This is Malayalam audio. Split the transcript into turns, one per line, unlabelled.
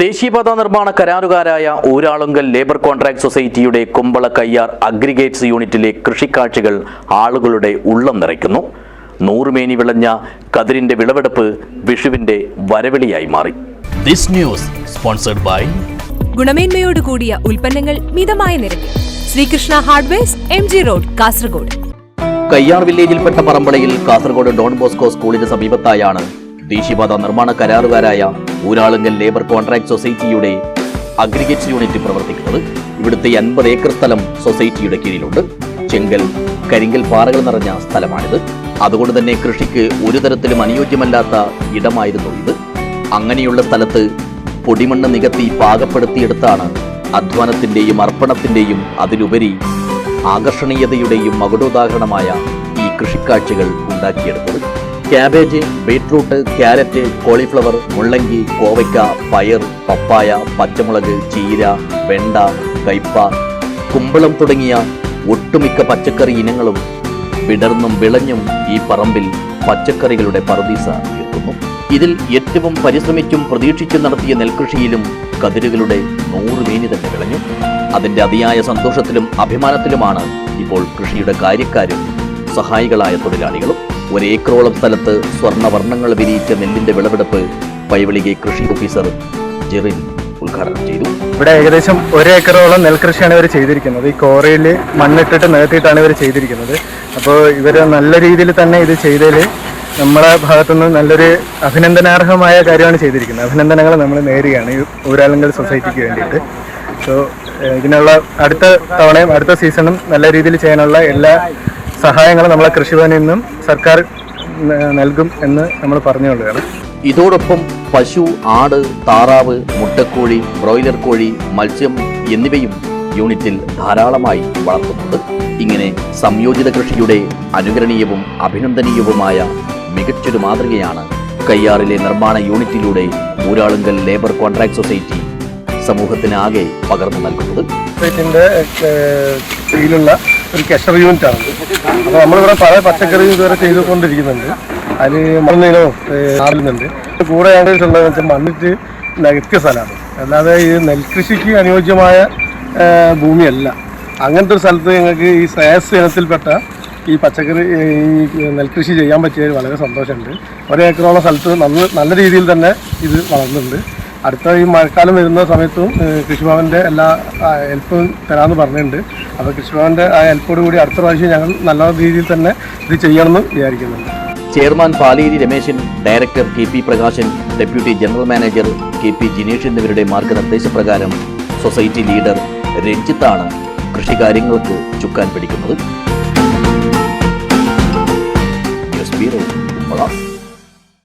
ദേശീയപാത നിർമ്മാണ കരാറുകാരായ ഊരാളുങ്കൽ ലേബർ കോൺട്രാക്ട് സൊസൈറ്റിയുടെ കുമ്പള കയ്യാർ അഗ്രിഗേറ്റ്സ് യൂണിറ്റിലെ കൃഷിക്കാഴ്ചകൾ ആളുകളുടെ ഉള്ളം നിറയ്ക്കുന്നു. നൂറുമേനി വിളഞ്ഞ കതിരിന്റെ വിളവെടുപ്പ് വിഷുവിന്റെ വരവിളിയായി മാറി.
ദിസ് ന്യൂസ് സ്പോൺസർഡ് ബൈ
ഗുണമേന്മയോട് കൂടിയ ഉൽപ്പന്നങ്ങൾ മിതമായ നിരക്കിൽ. Sreekrishna hardwares M G road Kasaragod.
Kayyar വില്ലേജിൽപ്പെട്ട പറമ്പളയിൽ കാസർഗോഡ് ഡോൺ ബോസ്കോ സ്കൂളിന് സമീപത്തായാണ് ദേശീയപാത നിർമ്മാണ കരാറുകാരായ ഊരാളുങ്കൽ ലേബർ കോൺട്രാക്ട് സൊസൈറ്റിയുടെ അഗ്രിഗേറ്റ് യൂണിറ്റ് പ്രവർത്തിക്കുന്നത്. ഇവിടുത്തെ അൻപത് ഏക്കർ സ്ഥലം സൊസൈറ്റിയുടെ കീഴിലുണ്ട്. ചെങ്കൽ കരിങ്കൽ പാറകൾ നിറഞ്ഞ സ്ഥലമാണിത്. അതുകൊണ്ട് തന്നെ കൃഷിക്ക് ഒരു തരത്തിലും അനുയോജ്യമല്ലാത്ത ഇടമായിരുന്നു ഇത്. അങ്ങനെയുള്ള സ്ഥലത്ത് പൊടിമണ്ണ് നികത്തി പാകപ്പെടുത്തിയെടുത്താണ് അധ്വാനത്തിന്റെയും അർപ്പണത്തിന്റെയും അതിലുപരി ആകർഷണീയതയുടെയും മകുടോദാഹരണമായ ഈ കൃഷിക്കാഴ്ചകൾ ഉണ്ടാക്കിയെടുത്തത്. ക്യാബേജ് ബീട്രൂട്ട് ക്യാരറ്റ് കോളിഫ്ലവർ മുള്ളങ്കി കോവയ്ക്ക പയർ പപ്പായ പച്ചമുളക് ചീര വെണ്ട കയ്പ കുമ്പളം തുടങ്ങിയ ഒട്ടുമിക്ക പച്ചക്കറി ഇനങ്ങളും വിടർന്നും വിളഞ്ഞും ഈ പറമ്പിൽ പച്ചക്കറികളുടെ പറദീസ എത്തുന്നു. ഇതിൽ ഏറ്റവും പരിശ്രമിച്ചും പ്രതീക്ഷിച്ചും നടത്തിയ നെൽകൃഷിയിലും കതിരുകളുടെ നൂറ് മീനി തന്നെ വിളഞ്ഞു. അതിന്റെ അതിയായ സന്തോഷത്തിലും അഭിമാനത്തിലുമാണ് ഇപ്പോൾ കൃഷിയുടെ കാര്യക്കാരും സഹായികളായ തൊഴിലാളികളും. ഒരേക്കറോളം സ്ഥലത്ത് സ്വർണവർണങ്ങൾ വിരിയിച്ച നെല്ലിന്റെ വിളവെടുപ്പ് പൈവളികെ കൃഷി ഓഫീസർ ജെറിൻ ഉദ്ഘാടനം ചെയ്തു.
ഇവിടെ ഏകദേശം ഒരു ഏക്കറോളം നെൽകൃഷിയാണ് ഇവർ ചെയ്തിരിക്കുന്നത്. ഈ കോറയിൽ മണ്ണിട്ടിട്ട് നികത്തിയിട്ടാണ് ഇവർ ചെയ്തിരിക്കുന്നത്. അപ്പോൾ ഇവർ നല്ല രീതിയിൽ തന്നെ ഇത് ചെയ്തതിൽ നമ്മളെ ഭാഗത്തുനിന്ന് നല്ലൊരു അഭിനന്ദനാർഹമായ കാര്യമാണ് ചെയ്തിരിക്കുന്നത്. അഭിനന്ദനങ്ങൾ നമ്മൾ നേരുകയാണ് ഈ ഊരാലങ്കൽ സൊസൈറ്റിക്ക് വേണ്ടിയിട്ട്. സോ ഇതിനുള്ള അടുത്ത തവണയും അടുത്ത സീസണും നല്ല രീതിയിൽ ചെയ്യാനുള്ള എല്ലാ സഹായങ്ങളും നമ്മളെ കൃഷിഭവനിൽ നിന്നും സർക്കാർ നൽകും എന്ന് നമ്മൾ പറഞ്ഞുകൊള്ളുകയാണ്.
ഇതോടൊപ്പം പശു ആട് താറാവ് മുട്ടക്കോഴി ബ്രോയിലർ കോഴി മത്സ്യം എന്നിവയും യൂണിറ്റിൽ ധാരാളമായി വളർത്തുന്നുണ്ട്. ഇങ്ങനെ സംയോജിത കൃഷിയുടെ അനുകരണീയവും അഭിനന്ദനീയവുമായ മികച്ചൊരു മാതൃകയാണ് കയ്യാറിലെ നിർമ്മാണ യൂണിറ്റിലൂടെ ഊരാളുങ്കൽ ലേബർ കോൺട്രാക്ട് സൊസൈറ്റി സമൂഹത്തിനാകെ പകർന്നു നൽകുന്നത്.
ഒരു കെഷർ യൂണിറ്റ് ആണ്. അപ്പോൾ നമ്മളിവിടെ പല പച്ചക്കറി ഇതുവരെ ചെയ്തുകൊണ്ടിരിക്കുന്നുണ്ട്. അതിൽ മണ്ണിനോ ആടുന്നുണ്ട് കൂടെ ഞങ്ങൾക്കുള്ളതെന്ന് വെച്ചാൽ മണ്ണിട്ട് നികത്തിയ സ്ഥലമാണ്. അല്ലാതെ ഈ നെൽകൃഷിക്ക് അനുയോജ്യമായ ഭൂമിയല്ല. അങ്ങനത്തെ ഒരു സ്ഥലത്ത് ഞങ്ങൾക്ക് ഈ ശ്രേയസ് ഇനത്തിൽപ്പെട്ട ഈ പച്ചക്കറി ഈ നെൽകൃഷി ചെയ്യാൻ പറ്റിയതിൽ വളരെ സന്തോഷമുണ്ട്. ഒരേക്കറോളം സ്ഥലത്ത് നല്ല നല്ല രീതിയിൽ തന്നെ ഇത് വളർന്നുണ്ട്. അടുത്ത ഈ മഴക്കാലം വരുന്ന സമയത്തും കൃഷിഭവന്റെ എല്ലാ ഹെൽപ്പും തരാമെന്ന് പറഞ്ഞിട്ടുണ്ട്. അപ്പോൾ കൃഷിഭവന്റെ ആ ഹെൽപ്പോട് കൂടി അടുത്ത പ്രാവശ്യം ഞങ്ങൾ നല്ല രീതിയിൽ തന്നെ ഇത് ചെയ്യണമെന്ന് വിചാരിക്കുന്നുണ്ട്.
Chairman Paleri Rameshan director K P Prakashan deputy general manager K P Jinesh എന്നിവരുടെ മാർഗനിർദ്ദേശപ്രകാരം സൊസൈറ്റി ലീഡർ രഞ്ജിത്താണ് കൃഷികാര്യങ്ങൾക്ക് ചുക്കാൻ പിടിക്കുന്നത്. News bureau